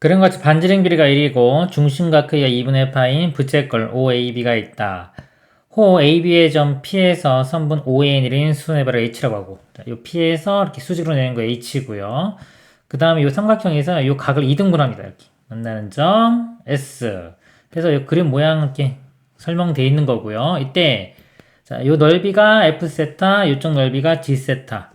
그런 같이 반지름 길이가 1이고 중심각의 2분의 파인 부채꼴 OAB가 있다. 호 AB의 점 P에서 선분 ON이인 수뇌발을 H라고 하고 자, 요 P에서 이렇게 수직으로 내는 거 H고요. 그 다음에 요 삼각형에서 요 각을 2등분합니다. 이렇게 만나는 점 S. 그래서 요 그림 모양 이렇게 설명되어 있는 거고요. 이때 자, 요 넓이가 F 세타, 요쪽 넓이가 G 세타.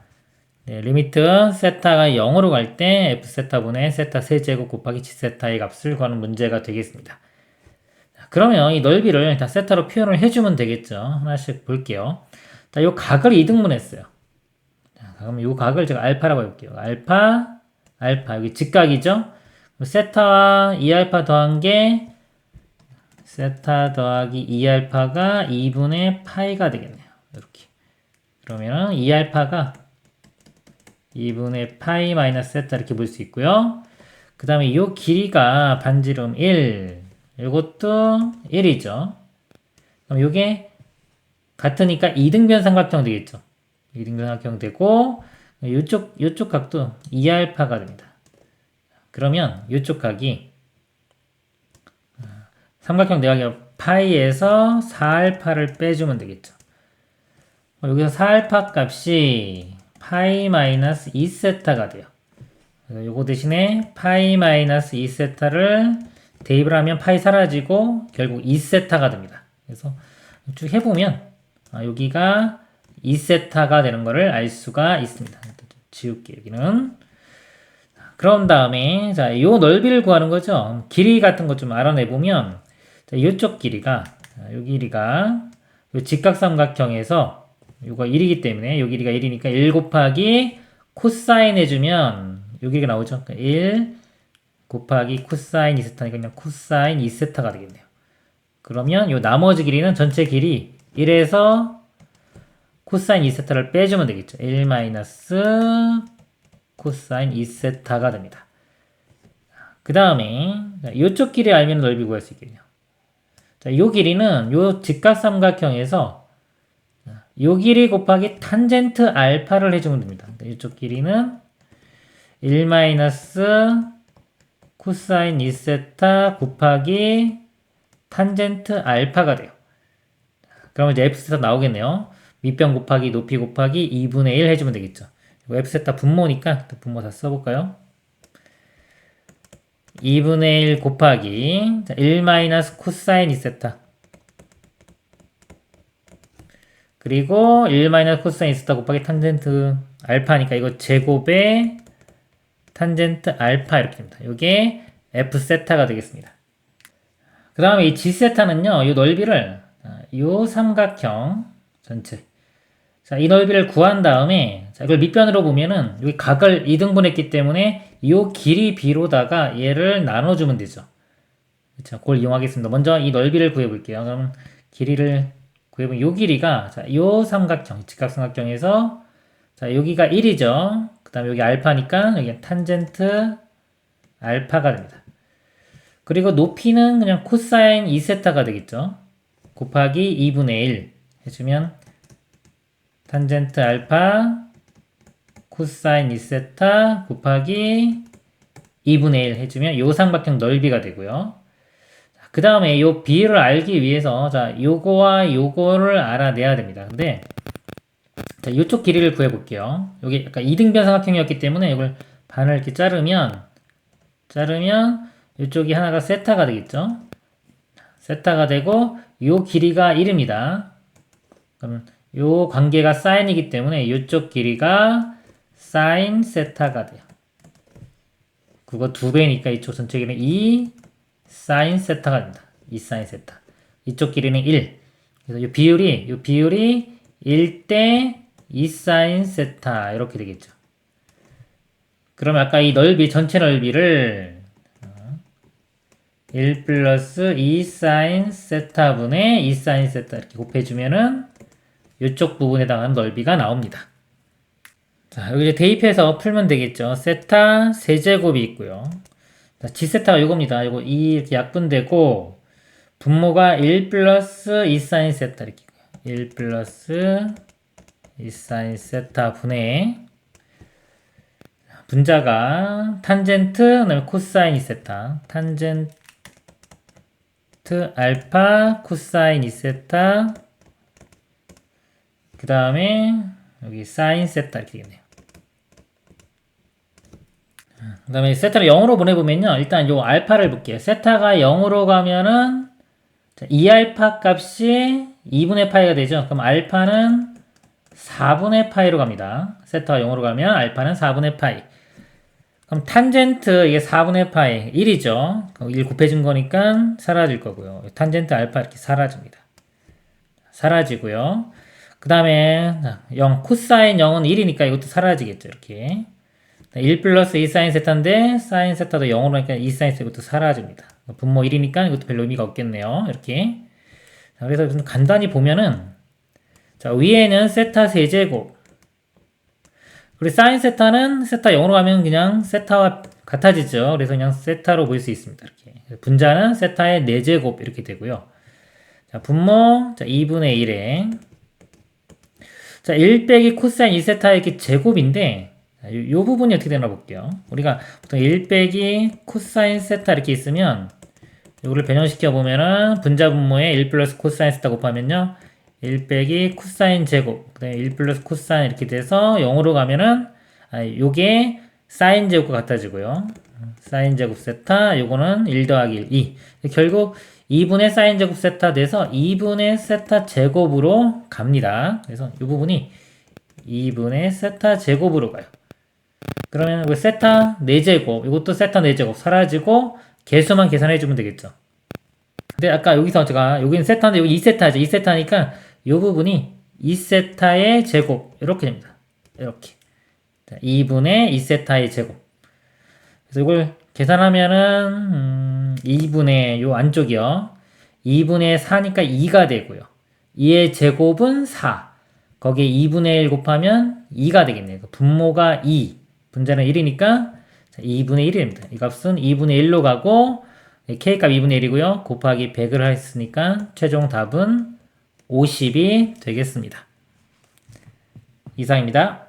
네, 리미트 세타가 0으로 갈 때 F 세타분의 세타 세제곱 곱하기 G 세타의 값을 구하는 문제가 되겠습니다. 자, 그러면 이 넓이를 다 세타로 표현을 해주면 되겠죠. 하나씩 볼게요. 자, 요 각을 2등분했어요. 자, 그럼 요 각을 제가 알파라고 해볼게요. 알파, 알파. 여기 직각이죠? 세타와 2알파 더한 게 세타 더하기 2알파가 2분의 파이가 되겠네요. 이렇게. 그러면 2알파가 2분의 파이 마이너스 세타 이렇게 볼 수 있고요. 그 다음에 이 길이가 반지름 1. 이것도 1이죠. 그럼 이게 같으니까 2등변 삼각형 되겠죠. 2등변 삼각형 되고 이쪽 이쪽 각도 2알파가 됩니다. 그러면 이쪽 각이 삼각형 내각의 파이에서 4알파를 빼주면 되겠죠. 어, 여기서 4알파 값이 파이 마이너스 2세타가 돼요. 요거 대신에 파이 마이너스 2세타를 대입을 하면 파이 사라지고 결국 2세타가 됩니다. 그래서 쭉 해보면 아, 여기가 2세타가 되는 것을 알 수가 있습니다. 지울게요. 여기는 그런 다음에 자, 요 넓이를 구하는 거죠. 길이 같은 것 좀 알아내 보면 자, 이쪽 길이가 요 길이가 요 직각삼각형에서 요거 1이기 때문에 요 길이가 1이니까 1 곱하기 코사인 해주면 요 길이가 나오죠. 그러니까 1 곱하기 코사인 2세타니까 그냥 코사인 2세타가 되겠네요. 그러면 요 나머지 길이는 전체 길이 1에서 코사인 2세타를 빼주면 되겠죠. 1 마이너스 코사인 2세타가 됩니다. 그 다음에 이쪽 길이 알면 넓이 구할 수 있겠네요. 자, 요 길이는 요 직각삼각형에서 요 길이 곱하기 탄젠트 알파를 해주면 됩니다. 이쪽 길이는 1 마이너스 코사인 2세타 곱하기 탄젠트 알파가 돼요. 그러면 이제 F세타 나오겠네요. 밑변 곱하기 높이 곱하기 2분의 1 해주면 되겠죠. F세타 분모니까 분모 다 써볼까요? 2분의 1 곱하기 1 마이너스 코사인 2세타 그리고 1 마이너스 코사인 2세타 곱하기 탄젠트 알파니까 이거 제곱에 탄젠트 알파 이렇게 됩니다. 이게 F세타가 되겠습니다. 그 다음에 이 G세타는요, 이 넓이를 이 삼각형 전체 자, 이 넓이를 구한 다음에 자, 이걸 밑변으로 보면은 여기 각을 2등분했기 때문에 이 길이 b로다가 얘를 나눠주면 되죠. 그렇죠. 그걸 이용하겠습니다. 먼저 이 넓이를 구해볼게요. 그럼 길이를 구해보면 이 길이가 자, 이 삼각형, 직각삼각형에서 자, 여기가 1이죠. 그 다음에 여기 알파니까 여기 탄젠트 알파가 됩니다. 그리고 높이는 그냥 코사인 2세타가 되겠죠. 곱하기 2분의 1 해주면 탄젠트 알파 코사인 2세타 곱하기 2분의 1 해주면 이 삼각형 넓이가 되고요. 그 다음에 이 B를 알기 위해서 자 요거와 요거를 알아내야 됩니다. 근데 자 이쪽 길이를 구해볼게요. 여기 약간 이등변 삼각형이었기 때문에 이걸 반을 이렇게 자르면 자르면 이쪽이 하나가 세타가 되겠죠. 세타가 되고 요 길이가 1입니다. 그럼 요 관계가 사인이기 때문에 이쪽 길이가 사인 세타가 돼요. 그거 두 배니까 이쪽 전체 길이는 2 사인 세타가 됩니다. 2 사인 세타. 이쪽 길이는 1. 그래서 이 비율이 이 비율이 1대 2 사인 세타 이렇게 되겠죠. 그럼 아까 이 넓이 전체 넓이를 1 플러스 2 사인 세타 분의 2 사인 세타 이렇게 곱해주면은 이쪽 부분에 해당하는 넓이가 나옵니다. 자, 여기 이제 대입해서 풀면 되겠죠. 세타 세제곱이 있고요. 자, G세타가 이겁니다. 이거 2 이렇게 약분되고 분모가 1 플러스 2 사인 세타 이렇게 1 플러스 2 사인 세타 분의 분자가 탄젠트 그다음에 코사인 2 세타 탄젠트 알파 코사인 2 세타 그 다음에 여기 사인 세타 이렇게 되겠네요. 그 다음에 세타를 0으로 보내보면요. 일단 요 알파를 볼게요. 세타가 0으로 가면은 자, 2알파 값이 2분의 파이가 되죠. 그럼 알파는 4분의 파이로 갑니다. 세타가 0으로 가면 알파는 4분의 파이. 그럼 탄젠트 이게 4분의 파이 1이죠. 1 곱해준 거니까 사라질 거고요. 탄젠트 알파 이렇게 사라집니다. 사라지고요. 그 다음에 0 코사인 0은 1이니까 이것도 사라지겠죠. 이렇게 1 플러스 2 사인 세타인데 사인 세타도 0으로 하니까 2 사인 세타 이것도 사라집니다. 분모 1이니까 이것도 별로 의미가 없겠네요. 이렇게 자, 그래서 좀 간단히 보면은 자 위에는 세타 세제곱 그리고 사인 세타는 세타 0으로 가면 그냥 세타와 같아지죠. 그래서 그냥 세타로 볼 수 있습니다. 이렇게 분자는 세타의 4제곱 이렇게 되고요. 자 분모 자 2분의 1에 자, 1 빼기 코사인 2세타의 이렇게 제곱인데, 이, 요 부분이 어떻게 되나 볼게요. 우리가 보통 1 빼기 코사인 세타 이렇게 있으면, 이거를 변형시켜 보면은, 분자 분모에 1 플러스 코사인 세타 곱하면요. 1 빼기 코사인 제곱, 그다음에 1 플러스 코사인 이렇게 돼서 0으로 가면은, 아, 요게 사인 제곱과 같아지고요. 사인 제곱 세타, 요거는 1 더하기 1, 2. 결국 2분의 사인 제곱 세타 돼서 2분의 세타 제곱으로 갑니다. 그래서 이 부분이 2분의 세타 제곱으로 가요. 그러면 그 세타 4제곱, 이것도 세타 4제곱 사라지고 개수만 계산해 주면 되겠죠. 근데 아까 여기서 제가 여기는 세타인데 여기 2세타죠. 2세타니까 이 부분이 2세타의 제곱 이렇게 됩니다. 이렇게 2분의 2세타의 제곱. 그래서 이걸 계산하면은 음, 2분의 요 안쪽이요. 2분의 4니까 2가 되고요. 2의 제곱은 4. 거기에 2분의 1 곱하면 2가 되겠네요. 분모가 2. 분자는 1이니까 2분의 1입니다. 이 값은 2분의 1로 가고 k값 2분의 1이고요. 곱하기 100을 했으니까 최종 답은 50이 되겠습니다. 이상입니다.